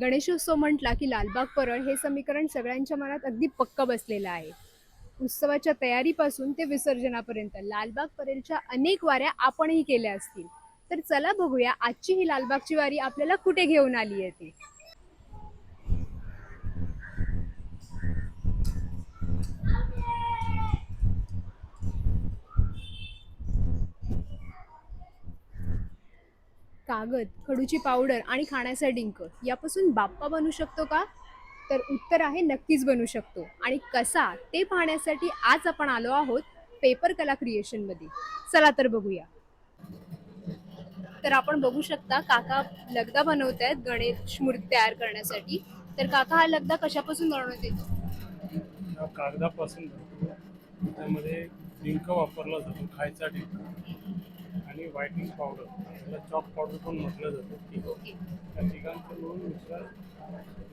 गणेशोत्सव म्हटला की लालबाग परळ हे समीकरण सगळ्यांच्या मनात अगदी पक्क बसलेलं आहे. उत्सवाच्या तयारीपासून ते विसर्जनापर्यंत लालबाग परेलच्या अनेक वाऱ्या आपणही केल्या असतील. तर चला बघूया आजची ही लालबागची वारी आपल्याला कुठे घेऊन आली आहे ती? कागद खडूची पावडर आणि खाण्याचा डिंक यापासून बाप्पा बनू शकतो का? तर उत्तर आहे नक्कीच बनू शकतो. आणि कसा? ते पाहण्यासाठी आज आपण आलो आहोत पेपर कला क्रिएशनमध्ये चला तर बघूया. तर आपण बघू शकता काका लगदा बनवत आहेत गणेश मूर्ती तयार करण्यासाठी. तर काका हा लगदा कशापासून बनवण्यात येतो? कागदापासून त्यामध्ये डिंक वापरला जातो खायचा डिंक. आणि व्हायटिंग पावडर त्याला चॉक पावडर पण म्हटलं जातं. ठीक त्या तिघांचं मिळून मिश्रण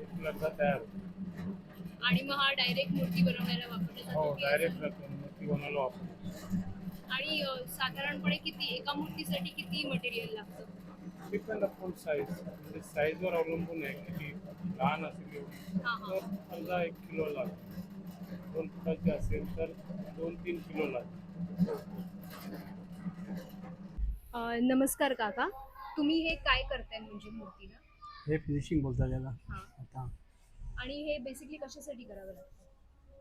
एक लगदा तयार होतो. आणि मग हा डायरेक्ट मूर्ती बनवण्याला वापरला हो जातो डायरेक्ट? मूर्ती बनायला वापरतो. आणि साधारणपणे किती एका मूर्तीसाठी किती मटेरियल लागतं? डिपेंड अपॉन साईज म्हणजे साईजवर अवलंबून आहे किती लहान असेल. तर समजा एक किलो लागेल. दोन फुटाची असेल तर दोन तीन किलो लागेल. अ, नमस्कार काका. तुम्ही हे काय करताय म्हणजे मूर्तीला? हे फिनिशिंग बोलतात त्याला. हा. आता. आणि हे बेसिकली कशासाठी करावं लागतं?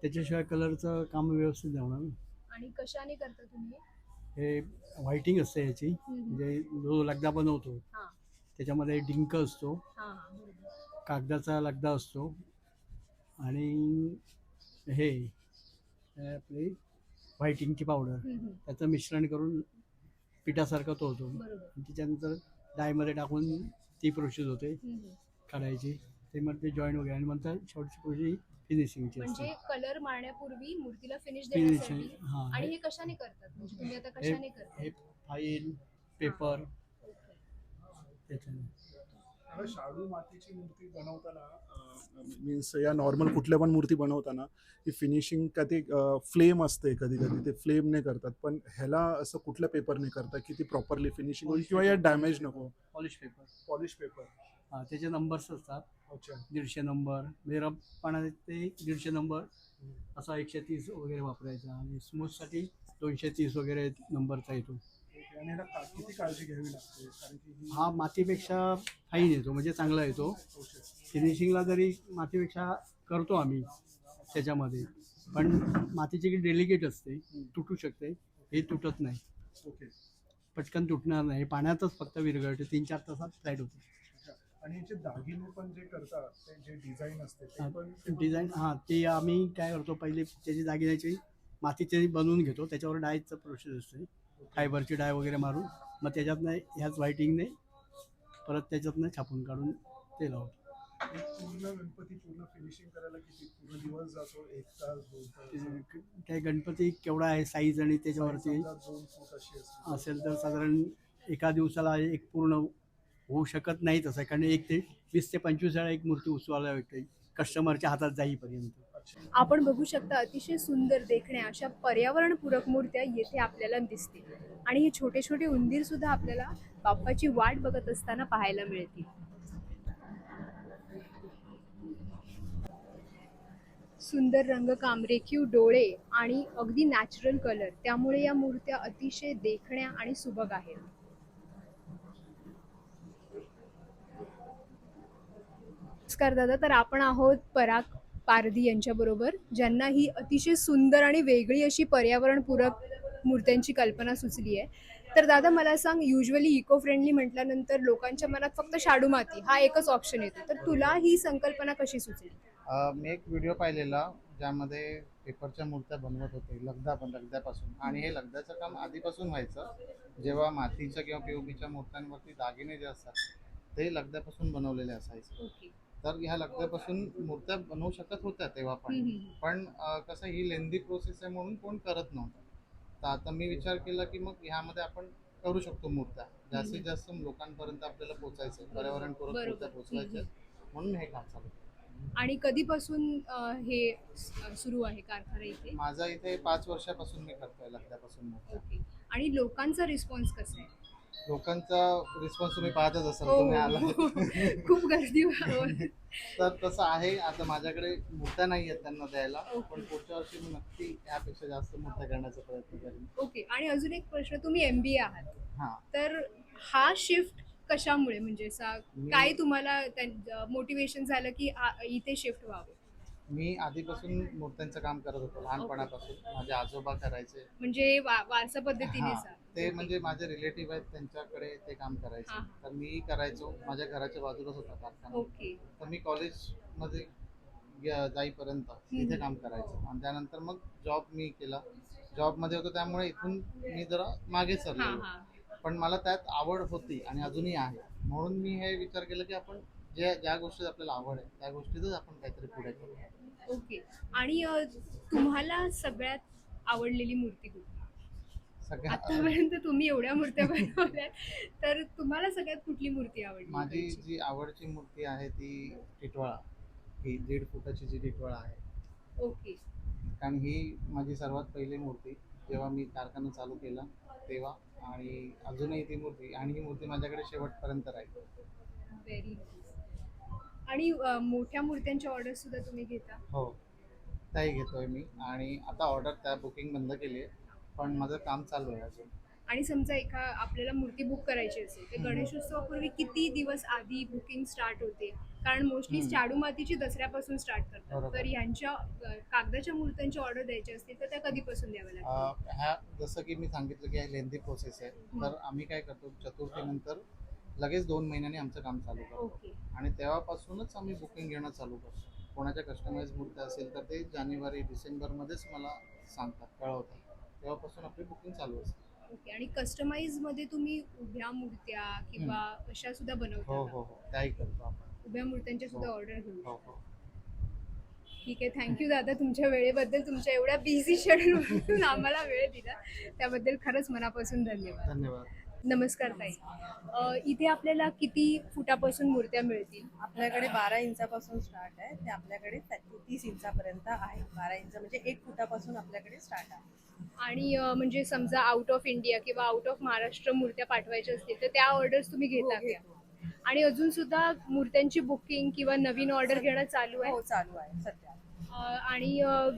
त्याच्याशिवाय कलरचं काम व्यवस्थित नाही होणार ना. आणि कशाने करता तुम्ही हे? व्हायटिंग असते याची. हम्म. म्हणजे जो लगदा बनवतो हा. त्याच्यामध्ये डिंक असतो. हा हा बरोबर. कागदाचा लगदा असतो. आणि हे हे आपली व्हायटिंगची पावडर हम्म, हम्म. त्याचं मिश्रण करून पिठासारखा तो होतो. बरोबर. त्याच्यानंतर डायमध्ये टाकून ती प्रोसेस होते. काढायची. ते मग ते जॉईन वगैरे आणि नंतर शेवटची प्रोसेस फिनिशिंगची म्हणजे असते. कलर मारण्यापूर्वी मूर्तीला फिनिश फिनिशिंग देण्यासाठी हां. आणि हे कशाने करतात? म्हणजे तुम्ही आता हे कशाने करता? हे फाईल पेपर त्याच्याने आता शाडू मातीची मूर्ती बनवताना मीन्स या नॉर्मल कुठल्या पण मूर्ती बनवताना ही फिनिशिंग का ते फ्लेम असते कधी कधी ते फ्लेमने करतात. पण ह्याला असं कुठल्या पेपरने करतात की ती प्रॉपरली फिनिशिंग होईल? किंवा या डॅमेज नको? पॉलिश पेपर पॉलिश पेपर हा त्याचे नंबर्स असतात. अच्छा. दीडशे नंबर पाण्यात ते दीडशे नंबर असा एकशे तीस वगैरे वापरायचा. आणि स्मूथसाठी दोनशे तीस वगैरे नंबरचा येतो. ओके आणि ह्याला का- किती काळजी घ्यावी लागते? कारण की ही हा मातीपेक्षा फाईन येतो म्हणजे चांगला येतो. फिनिशिंगला जरी मातीपेक्षा करतो आम्ही त्याच्यामध्ये पण मातीची की डेलिकेट असते तुटू शकते हे तुटत नाही. ओके. पटकन तुटणार नाही पाण्यातच फक्त विरघळते तीन चार तासात फ्लाईट होते. आणि जे दागिने पण जे करतात ते जे डिझाईन असते ते पण ते पण- डिझाईन हां ते आम्ही काय करतो पहिले त्याची दागिन्याची मातीचे बनवून घेतो त्याच्यावर डायचं प्रोसेस असते. फायबरची डाय वगैरे मारून मग त्याच्यातनं ह्याच व्हायटिंगने परत त्याच्यातनं छापून काढून ते लावतो. एक पूर्ण गणपती पूर्ण फिनिशिंग करायला किती? पूर्ण दिवस जातो? एक तास दोन तास? ते- काय गणपती केवढा आहे साईज आणि त्याच्यावरती? समजा दोन फूट अशी असते असेल तर साधारण एका दिवसाला एक पूर्ण होऊ शकत नाही तसं कारण एक ते वीस ते पंचवीस वेळा एक मूर्ती उचवायला भेटते. कस्टमरच्या हातात जाईपर्यंत. आपण बघू शकता अतिशय सुंदर देखण्या अशा पर्यावरणपूरक मूर्त्या येथे आपल्याला दिसतील. आणि हे छोटे छोटे उंदीर सुद्धा आपल्याला बाप्पाची वाट बघत असताना पाहायला मिळतील. सुंदर रंगकाम रेखीव डोळे आणि अगदी नॅचरल कलर त्यामुळे या मूर्त्या अतिशय देखण्या आणि सुबक आहेत. नमस्कार दादा तर आपण आहोत पराग पारधी यांच्याबरोबर ज्यांना ही अतिशय सुंदर आणि वेगळी अशी पर्यावरणपूरक मूर्त्यांची कल्पना सुचली आहे तर दादा मला सांग युजली इको फ्रेंडली म्हटल्यानंतर लोकांच्या मनात फक्त शाडू माती हा एकच ऑप्शन येतो. तर तुला ही संकल्पना कशी सुचली? मी एक व्हिडिओ पाहिलेला ज्यामध्ये पेपरच्या मूर्त्या बनवत होते लगदा पण लगद्यापासून. आणि हे लगद्याचं काम आधीपासून व्हायचं. जेव्हा मातीच्या किंवा पीओपीच्या मूर्त्यांवरती दागिने जे असतात ते लगद्यापासून बनवलेले असायचे. तर ह्या लगद्यापासून मूर्त्या बनवू शकत होत्या तेव्हा पण. पण कसं ही लेंदी प्रोसेस आहे म्हणून कोण करत नव्हतं. तर आता मी विचार केला की मग ह्यामध्ये आपण करू शकतो मूर्त्या जास्तीत जास्त लोकांपर्यंत आपल्याला पोचायचं पर्यावरणपूरक बरोबर. मूर्त्या पोचवायच्या. म्हणून हे काम चालू. आणि कधीपासून हे सुरू आहे कारखाना इथे? माझा इथे पाच वर्षापासून मी करतोय लगद्यापासून मूर्त्या ओके. आणि लोकांचा रिस्पॉन्स कसा आहे? लोकांचा रिस्पॉन्स तुम्ही पाहतच असाल हो, तुम्ही आला हो. खूप गर्दी. तर तसं आहे आता माझ्याकडे मूर्त्या नाही आहेत त्यांना द्यायला पण पुढच्या वर्षी मी नक्की यापेक्षा जास्त मूर्त्या करण्याचा प्रयत्न करेन. ओके आणि अजून एक प्रश्न तुम्ही एम बी आहात. हा. तर हा शिफ्ट कशामुळे म्हणजे असा काय तुम्हाला मोटिवेशन झालं की इथे शिफ्ट व्हावं? मी आधीपासून मूर्त्यांचं काम करत होतो लहानपणापासून. माझे आजोबा करायचे. म्हणजे वा- वारसा पद्धतीने हा, ते म्हणजे माझे रिलेटिव्ह आहेत त्यांच्याकडे ते काम करायचे. हा. तर मी करायचो. माझ्या घराच्या बाजूलाच होता कारखाना. ओके. तर मी कॉलेजमध्ये गे- जाईपर्यंत इथे काम करायचो. आणि त्यानंतर मग जॉब मी केला. जॉबमध्ये होतो त्यामुळे इथून मी जरा मागे हा सरलो. हा. पण मला त्यात आवड होती आणि अजूनही आहे. म्हणून मी हे विचार केला की आपण जे ज्या गोष्टीत आपल्याला आवड आहे त्या गोष्टीतच आपण काहीतरी पुढे करू ओके. आणि अ, तुम्हाला सगळ्यात आवडलेली मूर्ती कुठली? सगळ्या आतापर्यंत तुम्ही एवढ्या मूर्त्या बनवल्या तर तुम्हाला सगळ्यात कुठली मूर्ती आवडली? माझी? जी आवडची मूर्ती आहे ती टिटवाळा ही दीड फुटाची जी टिटवाळा आहे. ओके. कारण ही माझी सर्वात पहिली मूर्ती जेव्हा मी कारखाना चालू केला तेव्हा. आणि अजूनही ती मूर्ती आणि ही मूर्ती माझ्याकडे शेवटपर्यंत राहील. व्हेरी आणि अ, मोठ्या मूर्त्यांच्या ऑर्डर सुद्धा तुम्ही घेता? हो. त्याही घेतोय मी. आणि आता ऑर्डर त्या बुकिंग बंद केली आहे. पण माझं काम चालू आहे अजून. आणि समजा एका आपल्याला मूर्ती बुक करायची असेल तर हम्म. गणेशोत्सवापूर्वी किती दिवस आधी बुकिंग स्टार्ट होते? कारण मोस्टली हम्म. शाडू मातीची दसऱ्यापासून स्टार्ट करतात. बरोबर. तर ह्यांच्या अ, कागदाच्या मूर्त्यांची ऑर्डर द्यायची असतील तर त्या कधीपासून द्याव्या लागतात अं, ह्या जसं की मी सांगितलं की लेंदी प्रोसेस आहे. तर आम्ही काय करतो चतुर्थीनंतर लगेच दोन महिन्यांनी आमचं काम चालू करतो. ओके. आणि तेव्हापासूनच आम्ही बुकिंग घेणं चालू करतो. कोणाच्या कस्टमाइज मूर्त्या असेल तर ते जानेवारी डिसेंबरमध्येच मला सांगतात कळवतात. तेव्हापासून आपली बुकिंग चालू असते. ओके. आणि कस्टमाइजमध्ये तुम्ही उभ्या मूर्त्या किंवा अशा सुद्धा हो बनवता हो का? हो त्याही करतो आपण. उभ्या मूर्त्यांच्या सुद्धा हो. ऑर्डर घेऊ हो हो. ठीक आहे. थँक्यू दादा तुमच्या वेळेबद्दल. तुमच्या एवढ्या बिझी शेड्यूलमधून आम्हाला वेळ दिला. त्याबद्दल खरंच मनापासून धन्यवाद. धन्यवाद. नमस्कार ताई. अ, इथे आपल्याला किती फुटापासून मूर्त्या मिळतील? आपल्याकडे बारा इंचापासून स्टार्ट आहे. ते आपल्याकडे तीस इंचापर्यंत आहे. बारा इंच म्हणजे एक फुटापासून आपल्याकडे स्टार्ट आहे. आणि अ, म्हणजे समजा आउट ऑफ इंडिया किंवा आउट ऑफ महाराष्ट्र मूर्त्या पाठवायच्या असतील तर त्या ऑर्डर्स तुम्ही घेता हो, का? घेतो. आणि अजून सुद्धा मूर्त्यांची बुकिंग किंवा नवीन ऑर्डर घेणं चालू आहे? हो चालू आहे सध्या. अ, आणि अ,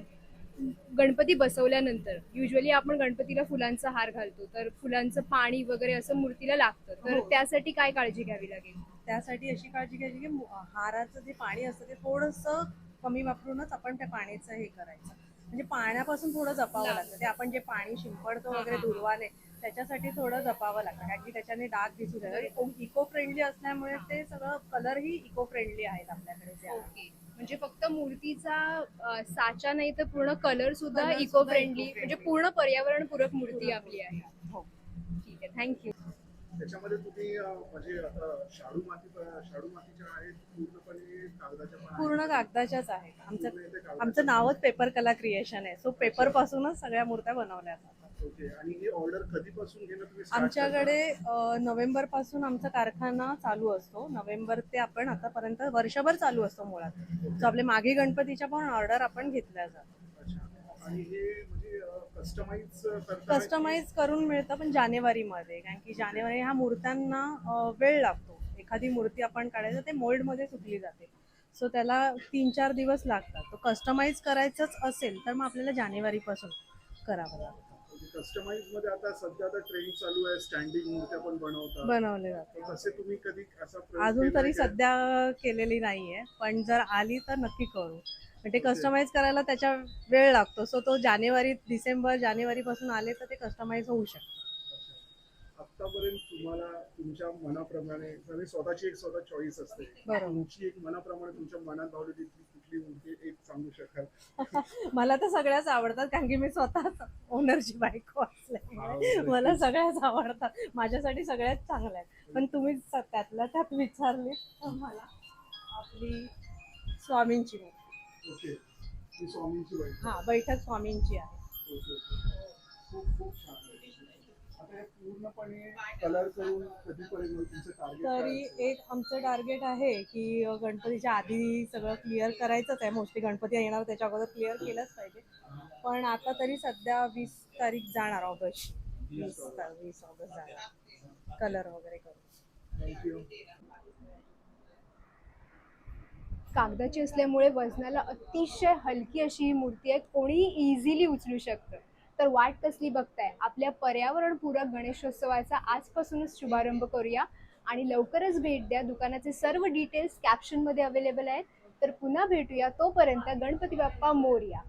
गणपती बसवल्यानंतर युजली आपण गणपतीला फुलांचा हार घालतो तर फुलांचं पाणी वगैरे असं मूर्तीला लागतं तर हो. त्यासाठी काय काळजी घ्यावी लागेल त्यासाठी अशी काळजी घ्यायची की मु- हाराचं जे पाणी असतं ते थोडंसं कमी वापरूनच आपण त्या पाण्याचं हे करायचं म्हणजे पाण्यापासून थोडं जपावं लागतं. लागतं ते आपण जे पाणी शिंपडतो वगैरे. दुर्वाने त्याच्यासाठी थोडं जपावं लागतं कारण की त्याच्याने डाग दिसू शकतात इको फ्रेंडली असल्यामुळे ते सगळं कलरही इको फ्रेंडली आहेत आपल्याकडे जे आहे. ओके म्हणजे फक्त मूर्तीचा साचा नाही तर पूर्ण कलर सुद्धा Colour इको सुद्धा फ्रेंडली eco-friendly. म्हणजे पूर्ण पर्यावरणपूरक मूर्ती आपली आहे. हो. ठीक आहे. थँक्यू त्याच्यामध्ये तुम्ही अं, म्हणजे आता शाडू माती शाडू मातीच्या आहेत पूर्णपणे कागदाच्या पण आहेत. पूर्ण कागदाच्याच आहे आमचं पूर्ण इथे कागदाच्या आमचं नावच पेपर कला क्रिएशन आहे. सो पेपर पासूनच सगळ्या मूर्त्या बनवल्या जातात. ओके. आणि ही ऑर्डर कधीपासून घेणं तुम्ही start आमच्याकडे अ, नोव्हेंबरपासून आमचा कारखाना चालू असतो. नोव्हेंबर ते आपण आतापर्यंत वर्षभर चालू असतो मुळात. सो आपले मागे गणपतीच्या पण ऑर्डर आपण घेतल्या जातात. करता? अच्छा. आणि हे म्हणजे कस्टमाइज करता कस्टमाइज करून मिळतं पण जानेवारीमध्ये. कारण की जानेवारी ह्या मूर्त्यांना अ, वेळ लागतो. एखादी मूर्ती आपण काढायचं ते मोल्डमध्ये सुकली जाते. सो त्याला तीन चार दिवस लागतात. तो कस्टमाइज करायचंच असेल तर मग आपल्याला जानेवारीपासून करावं लागतं. कस्टमाइजमध्ये आता सध्या आता ट्रेंड चालू आहे स्टँडिंग मूर्त्या पण बनवतात. बनवले जाते तसे तुम्ही कधी असा प्रयोग अजून केलाय तरी का? सध्या केलेली नाहीये पण जर आली तर नक्की करू. म्हणजे कस्टमाइज करायला त्याच्या वेळ लागतो. सो तो जानेवारी डिसेंबर जानेवारी पासून आले तर ते कस्टमाइज होऊ शकतं. आतापर्यंत तुम्हाला तुमच्या मनाप्रमाणे म्हणजे स्वतःची एक स्वतः चॉईस असते. बरोबर. तुमची एक मनाप्रमाणे तुमच्या मनात भावलेली ती कुठली मूर्ती एक सांगू शकाल मला तर सगळ्याच आवडतात कारण की मी स्वतः ओनरची बायको असल्यामुळे मला सगळ्याच आवडतात. माझ्यासाठी सगळ्याच चांगल्या आहेत. पण तुम्ही त्यातल्या त्यात विचारली तर मला आपली स्वामींची मूर्ती. ओके. स्वामींची हा बैठक स्वामींची आहे. खूप खूप छान. तरी एक आमचं टार्गेट आहे की गणपतीच्या आधी सगळं क्लिअर करायचंच आहे. मोस्टली गणपती येणार त्याच्या अगोदर क्लिअर केलंच पाहिजे. पण आता तरी सध्या वीस तारीख जाणार ऑगस्ट. वीस वीस ऑगस्ट जाणार. कलर वगैरे करून. कागदाची असल्यामुळे वजनाला अतिशय हलकी अशी ही मूर्ती आहे. कोणीही इझिली उचलू शकतं. तर वाट कसली बघताय? आपल्या पर्यावरणपूरक गणेशोत्सवाचा आजपासूनच शुभारंभ करूया आणि लवकरच भेट द्या. दुकानाचे सर्व डिटेल्स कॅप्शनमध्ये अवेलेबल आहेत. तर पुन्हा भेटूया तोपर्यंत गणपती बाप्पा मोरया.